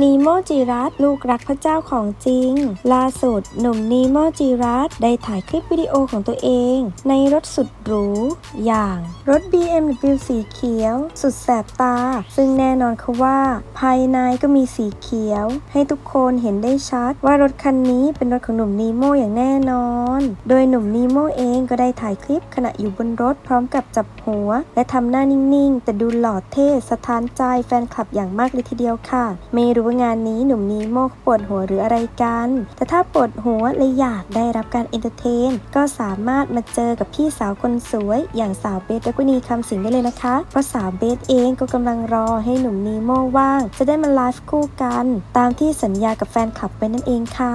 นีโมจิรัสลูกรักพระเจ้าของจริง ล่าสุด หนุ่มนีโมจิรัสได้ถ่ายคลิปวิดีโอของตัวเอง ในรถสุดหรู อย่างรถ BMW สีเขียว สุดแสบตา ซึ่งแน่นอนค่ะว่า ภายในก็มีสีเขียว ให้ทุกคนเห็นได้ชัด ว่ารถคันนี้เป็นรถของหนุ่มนีโมอย่างแน่นอน โดยหนุ่มนีโมเองก็ได้ถ่ายคลิปขณะอยู่บนรถพร้อมกับจับหัว และทำหน้านิ่งๆ แต่ดูหล่อเท่สถานใจแฟนคลับอย่างมากเลยทีเดียวค่ะไม่รูว่างานนี้หนุ่มนีโมปวดหัวหรืออะไรกัน แต่ถ้าปวดหัวและอยากได้รับการเอนเตอร์เทน ก็สามารถมาเจอกับพี่สาวคนสวย อย่างสาวเบสและกุนีคำสิงได้เลยนะคะ เพราะสาวเบสเองก็กำลังรอให้หนุ่มนีโมว่าง จะได้มาไลฟ์คู่กัน ตามที่สัญญากับแฟนคลับไปนั่นเองค่ะ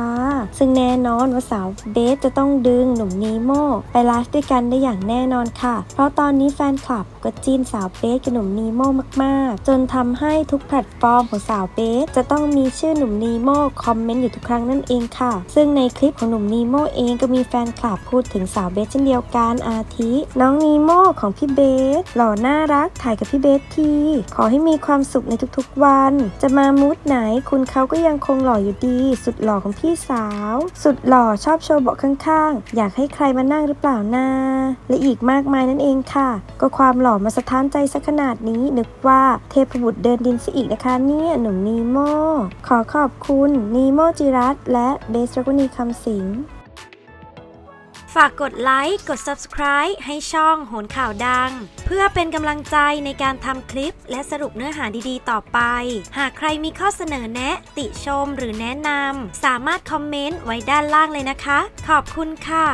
ซึ่งแน่นอนว่าสาวเบสจะต้องดึงหนุ่มนีโมไปไลฟ์ด้วยกันได้อย่างแน่นอนค่ะ เพราะตอนนี้แฟนคลับก็จีนสาวเบสกับหนุ่มนีโมมากๆ จนทำให้ทุกแพลตฟอร์มของสาวเบสจะต้องมีชื่อหนุ่มนีโมคอมเมนต์อยู่ทุกครั้งนั่นเองค่ะ ซึ่งในคลิปของหนุ่มนีโมเองก็มีแฟนคลับพูดถึงสาวเบสเช่นเดียวกันอาทิ น้องนีโมของพี่เบส หล่อน่ารักถ่ายกับพี่เบสที ขอให้มีความสุขในทุกๆวัน จะมามูดไหนคุณเขาก็ยังคงหล่ออยู่ดี สุดหล่อของพี่สาว สุดหล่อชอบโชว์เบาะข้างๆ อยากให้ใครมานั่งหรือเปล่านาและอีกมากมายนั่นเองค่ะ ก็ความหล่อมาสะท้านใจสักขนาดนี้นึกว่าเทพบุตรเดินดินซะอีกนะคะเนี่ยหนุ่มนีโมขอขอบคุณนีโมจิรัตและเบสรกุณีคำสิงฝากกดไลค์ กด Subscribe ให้ช่องโหนข่าวดัง เพื่อเป็นกำลังใจในการทำคลิปและสรุปเนื้อหาดีๆ ต่อไป หากใครมีข้อเสนอแนะ ติชมหรือแนะนำสามารถคอมเมนต์ไว้ด้านล่างเลยนะคะ ขอบคุณค่ะ